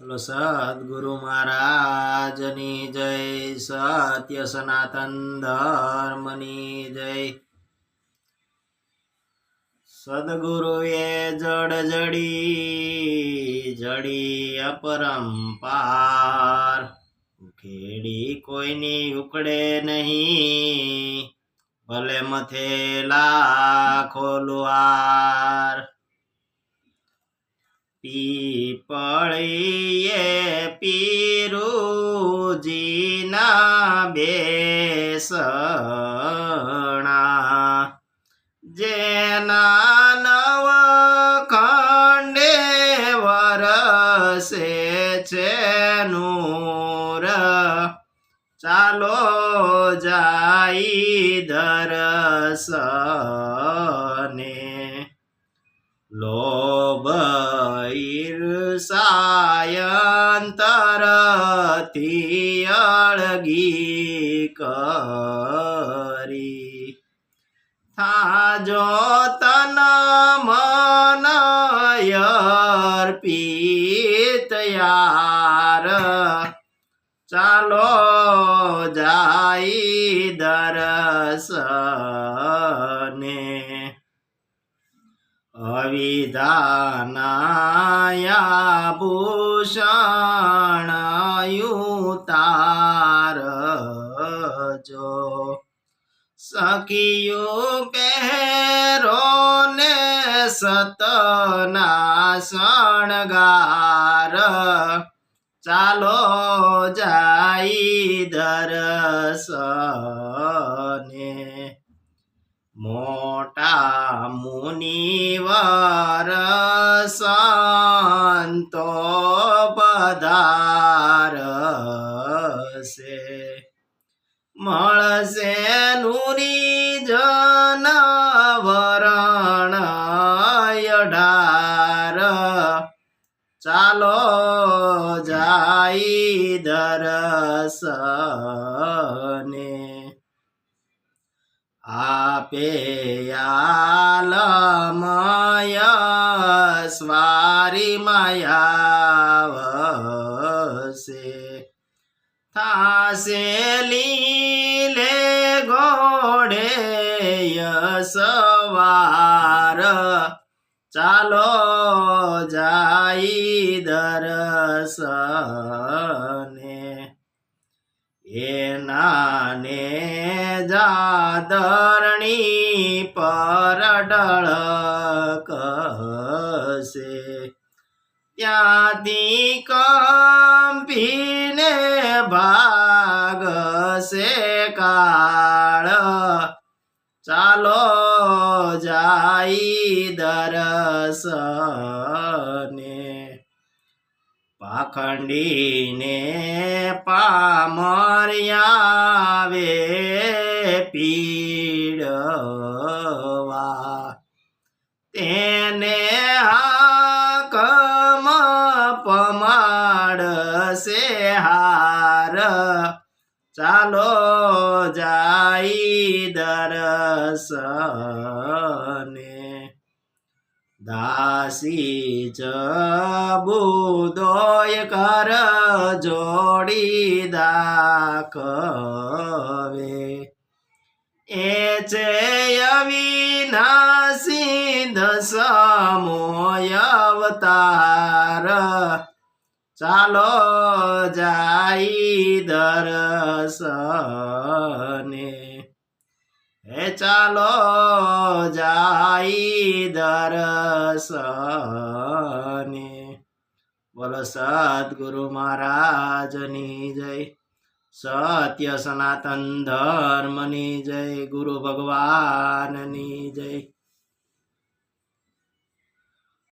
બોલો, સદગુરુ મહારાજની જય, સત્ય સનાતન ધર્મની જય. સદગુરુએ જડ જડી જડી અપરંપાર. ખેડી કોઈની ઉકળે નહીં, ભલે મથે લાખો પીપળીએ પીરુજીના બેસણા. જેના નવ ખંડે વરસે છે નૂર. ચાલો જાઈ દરસને લોભ ઈર્ષાયંતરથી અળગી કરી થાજો તન મન અર્પિત યાર ચાલો જાય દરસને અવિધાનાયા ભૂષણયુતાર જો સખિયું પહેરો ને સતના શણગાર ચાલો જાય દરસને મોટા મુનિવર સંતો પધારશે મળશે નુરી જન વરણ અઢાર ચાલો જાય દરસને આપે આલમય સ્વારી માયાવશે. થાશે લીલે ઘોડે સવાર ચાલો જાય દરસને એના ને જાદરણી પર ડળકશે ત્યાંથી કંપીને ભાગશે કાળ. ચાલો જાય દરસને પાખંડીને પામર્યાવે પીડવા. તેને હાકમ પમાડશે હાર. ચાલો જાય દરસને દાસી ચ બુદોય કર જોડી દાખવે. એ છે અવિનાશી દસમોય અવતાર. ચાલો જાય દરસને હે ચાલો જાય દરસને બોલો સદગુરુ મહારાજની જય. સત્ય સનાતન ધર્મની જય. ગુરુ ભગવાનની જય.